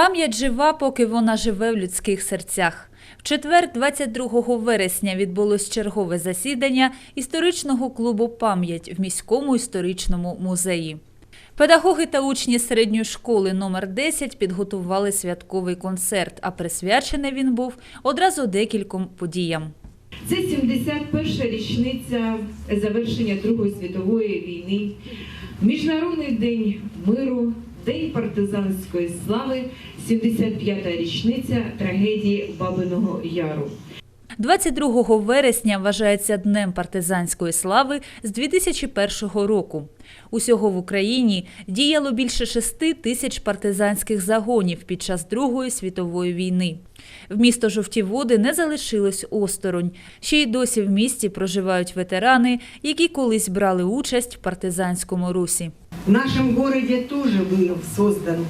Пам'ять жива, поки вона живе в людських серцях. В четвер, 22 вересня, відбулось чергове засідання історичного клубу Пам'ять в міському історичному музеї. Педагоги та учні середньої школи номер 10 підготували святковий концерт, а присвячений він був одразу декільком подіям. Це 71-ша річниця завершення Другої світової війни, Міжнародний день миру, День партизанської слави, 75-та річниця трагедії Бабиного Яру. 22 вересня вважається Днем партизанської слави з 2001 року. Усього в Україні діяло більше 6 тисяч партизанських загонів під час Другої світової війни. В місто Жовті Води не залишилось осторонь. Ще й досі в місті проживають ветерани, які колись брали участь в партизанському русі. В нашем городе тоже был создан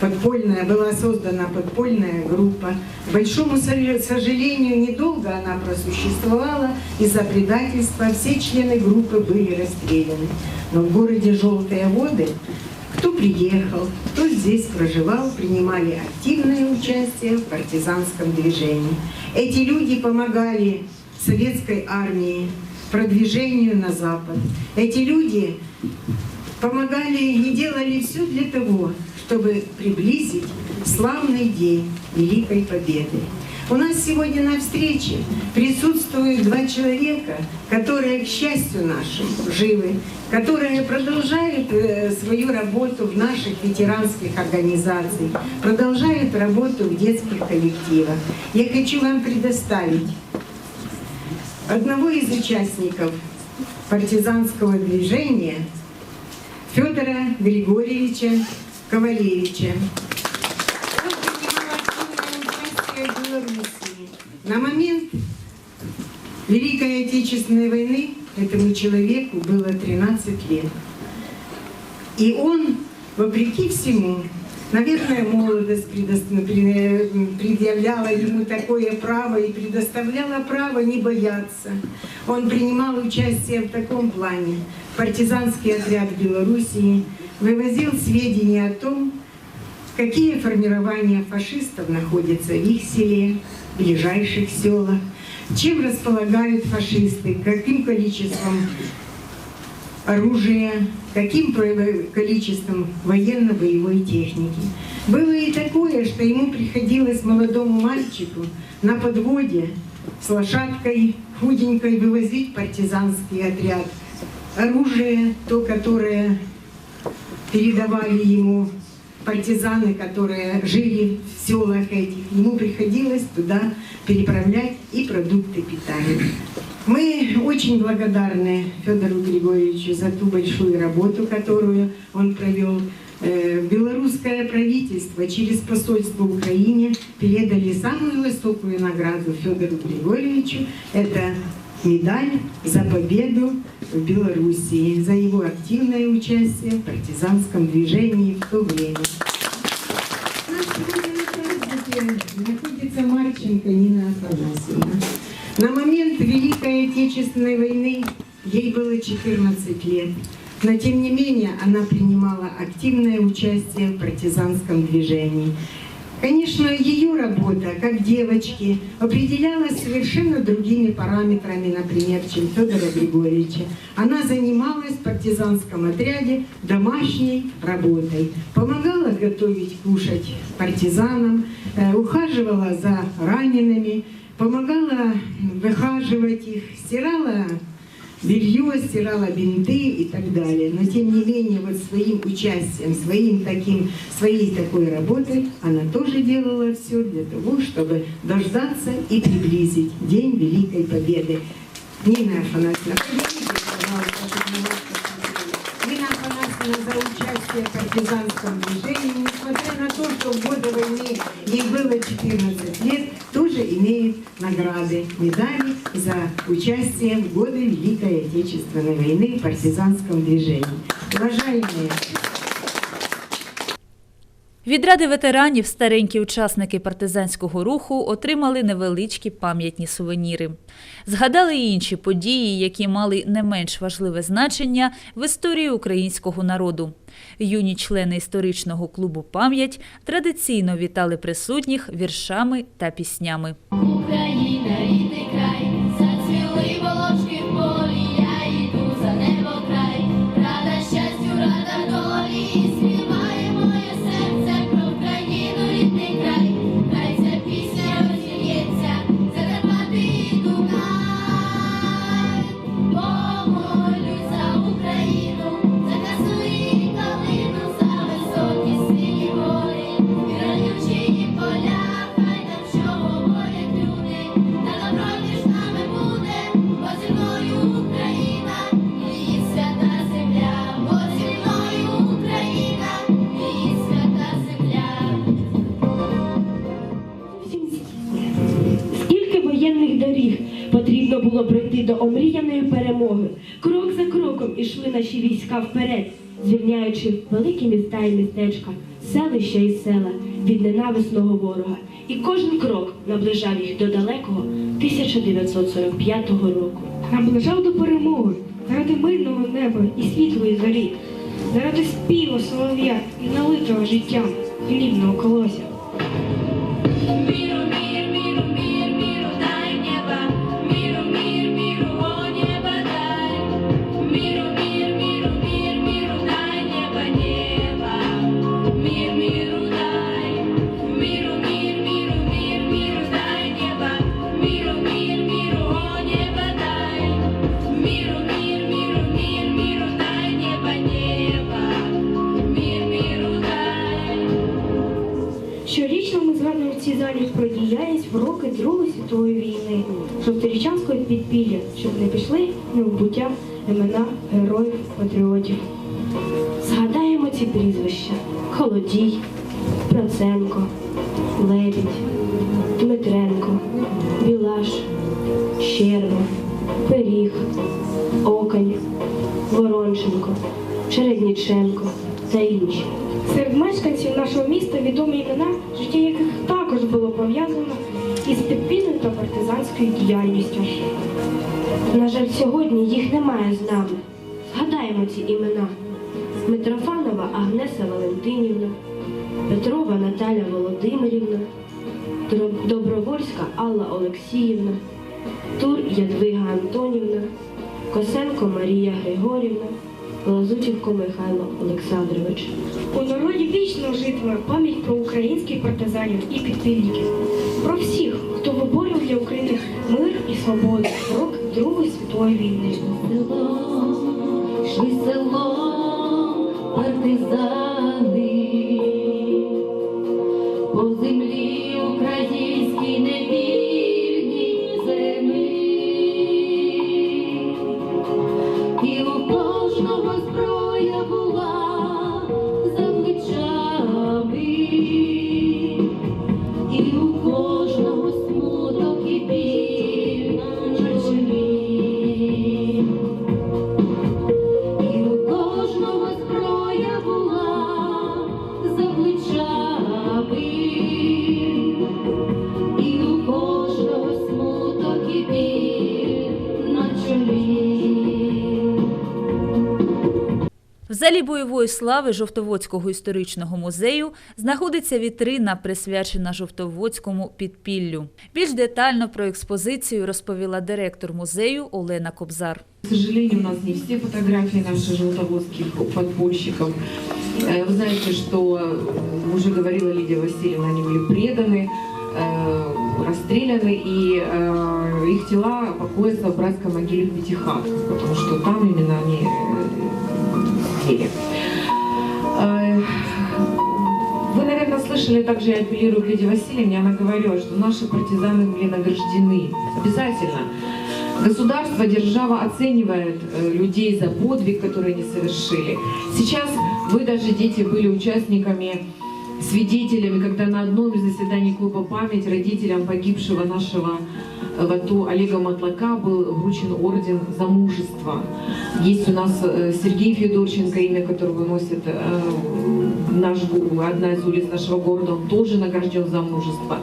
подпольная, была создана подпольная группа. К большому со- сожалению, недолго она просуществовала. Из-за предательства все члены группы были расстреляны. Но в городе Желтые воды кто приехал, кто здесь проживал, принимали активное участие в партизанском движении. Эти люди помогали советской армии продвижению на Запад. Эти люди помогали и делали все для того, чтобы приблизить славный день Великой Победы. У нас сегодня на встрече присутствуют два человека, которые, к счастью нашим, живы, которые продолжают э, свою работу в наших ветеранских организациях, продолжают работу в детских коллективах. Я хочу вам предоставить одного из участников партизанского движения Федора Григорьевича Ковалевича. На момент Великой Отечественной войны этому человеку было 13 лет. И он, вопреки всему, наверное, молодость предъявляла ему такое право и предоставляла право не бояться. Он принимал участие в таком плане. Партизанский отряд Белоруссии вывозил сведения о том, какие формирования фашистов находятся в их селе, в ближайших селах, чем располагают фашисты, каким количеством оружия, каким количеством военно-боевой техники. Было и такое, что ему приходилось молодому мальчику на подводе с лошадкой худенькой вывозить партизанский отряд. Оружие, то, которое передавали ему партизаны, которые жили в селах этих. Ему приходилось туда переправлять и продукты питания. Мы очень благодарны Федору Григорьевичу за ту большую работу, которую он провел. Э, Белорусское правительство через посольство в Украине передали самую высокую награду Федору Григорьевичу. Это медаль за победу в Белоруссии, за его активное участие в партизанском движении в то время. Находится Марченко Нина Афанасьевна. На момент Великой Отечественной войны ей было 14 лет. Но тем не менее она принимала активное участие в партизанском движении. Конечно, ее работа, как девочки, определялась совершенно другими параметрами, например, чем Федора Григорьевича. Она занималась в партизанском отряде домашней работой. Помогала готовить, кушать партизанам, э, ухаживала за ранеными, помогала выхаживать их, стирала белье, стирала бинты и так далее. Но тем не менее, вот своим участием, своим таким, своей такой работой она тоже делала все для того, чтобы дождаться и приблизить День Великой Победы. Нина Афанасьевна. Нина Афанасьевна за участие в партизанском движении, несмотря на то, что в годы войны ей было 14 лет, тоже имеет награды, медали за участие в годы Великой Отечественной войны в партизанском движении. Уважаемые, Від ради ветеранів старенькі учасники партизанського руху отримали невеличкі пам'ятні сувеніри. Згадали й інші події, які мали не менш важливе значення в історії українського народу. Юні члени історичного клубу Пам'ять традиційно вітали присутніх віршами та піснями. Україна, Кроком наші війська вперед, звільняючи великі міста і містечка, селища і села від ненависного ворога. І кожен крок наближав їх до далекого 1945 року. наближав до перемоги заради мирного неба і світлої зорі, заради співу солов'я і налитого життям хлібного колося. Пішли буття імена героїв патріотів. Згадаємо ці прізвища: Холодій, Проценко, Лебідь, Дмитренко, Білаш, Щерба, Пиріг, Окань, Воронченко, Чередніченко та інші. Серед мешканців нашого міста відомі імена, життя яких також було пов'язано із підпільною та партизанською діяльністю. На жаль, сьогодні їх немає з нами. Згадаємо ці імена: Митрофанова Агнеса Валентинівна, Петрова Наталя Володимирівна, Добровольська Алла Олексіївна, Тур Ядвига Антонівна, Косенко Марія Григорівна, Лазутівко Михайло Олександрович. У народі вічно житиме пам'ять про українських партизанів і підпільників, про всіх, хто виборював для України мир і свободу в рок Другої світової війни. Село, шли селом партизани, В залі бойової слави Жовтоводського історичного музею знаходиться вітрина, присвячена Жовтоводському підпіллю. Більш детально про експозицію розповіла директор музею Олена Кобзар. К сожалению, у нас не все фотографии наших желтоводских подпольщиков. Э, Вы знаете, что, э, уже говорила Лидия Васильевна, они были преданы, э, расстреляны, и э, их тела покоятся в братской могиле в Пятихатках, потому что там именно они были. Э, Вы, наверное, слышали, также я апеллирую к Лидии Васильевне, она говорила, что наши партизаны были награждены. Обязательно. Государство, держава оценивает э, людей за подвиг, который они совершили. Сейчас вы даже, дети, были участниками, свидетелями, когда на одном из заседаний клуба «Память» родителям погибшего нашего э, в АТО Олега Матлака был вручен орден за мужество. Есть у нас э, Сергей Федорченко, имя которого носит э, наш, одна из улиц нашего города, он тоже награжден за мужество.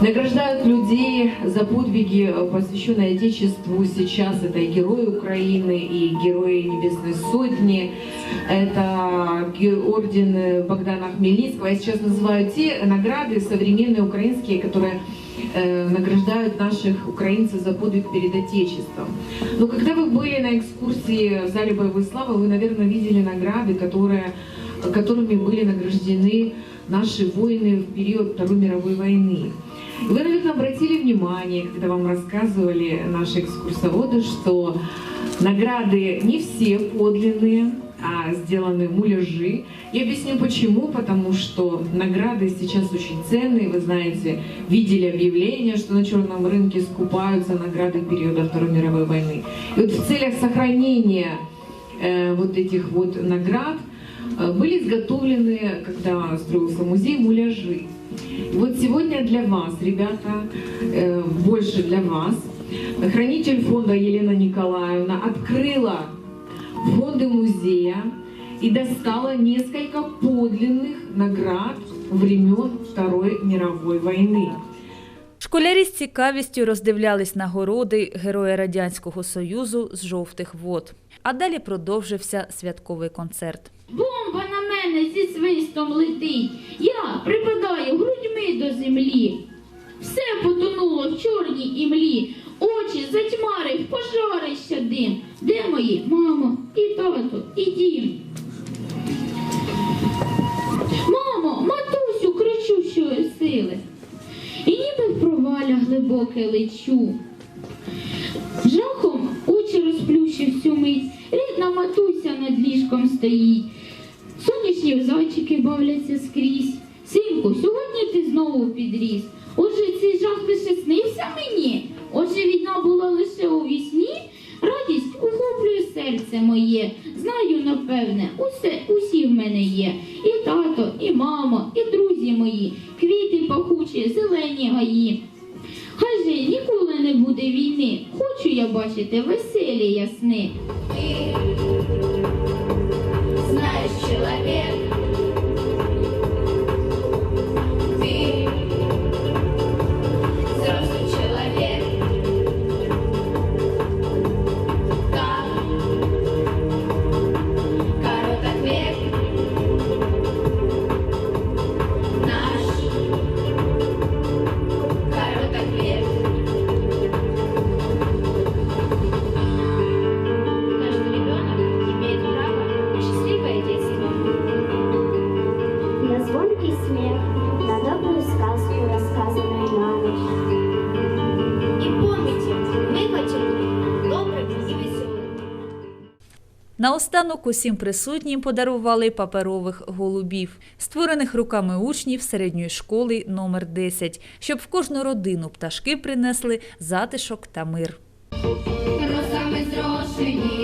Награждают людей за подвиги, э, посвященные Отечеству. Сейчас это и герои Украины, и герои Небесной Сотни. Это орден э, Богдана Хмельницкого. Я сейчас называю те награды современные украинские, которые э, награждают наших украинцев за подвиг перед Отечеством. Но когда вы были на экскурсии в зале боевой славы, вы, наверное, видели награды, которые, которыми были награждены наши воины в период Второй мировой войны. Вы, наверное, обратили внимание, когда вам рассказывали наши экскурсоводы, что награды не все подлинные, а сделаны муляжи. Я объясню почему. Потому что награды сейчас очень ценные. Вы знаете, видели объявление, что на черном рынке скупаются награды периода Второй мировой войны. И вот в целях сохранения э, вот этих вот наград э, были изготовлены, когда строился музей, муляжи. Вот сегодня для вас, ребята, э, больше для вас, хранитель фонда Елена Николаевна открыла фонды музея и достала несколько подлинных наград времен Второй мировой войны. Школярі з цікавістю роздивлялись нагороди Героя Радянського Союзу з жовтих вод. А далі продовжився святковий концерт. Бомба на мене зі свистом летить. Я припадаю грудьми до землі. Все потонуло в чорній імлі. Очі затьмарив пожарища дим. Де мої мамо тато, і? Мамо, матусю, кричу щої сили. І ніби в проваля глибоке лечу. Жахом очі розплющив цю мить. Рідна матуся над ліжком стоїть. Сонячні зайчики бавляться скрізь. Синку, сьогодні ти знову підріс. Отже, цей жах лише снився мені. Отже, війна була лише у вісні. Радість охоплює серце моє. Знаю, напевне, усе, усі в мене є. І тато, і мама, і друзі мої, квіти пахучі, зелені гаї. Хай же ніколи не буде війни. Хочу я бачити веселі ясни. Наостанок усім присутнім подарували паперових голубів, створених руками учнів середньої школи номер 10, щоб в кожну родину пташки принесли затишок та мир. Росами зрошені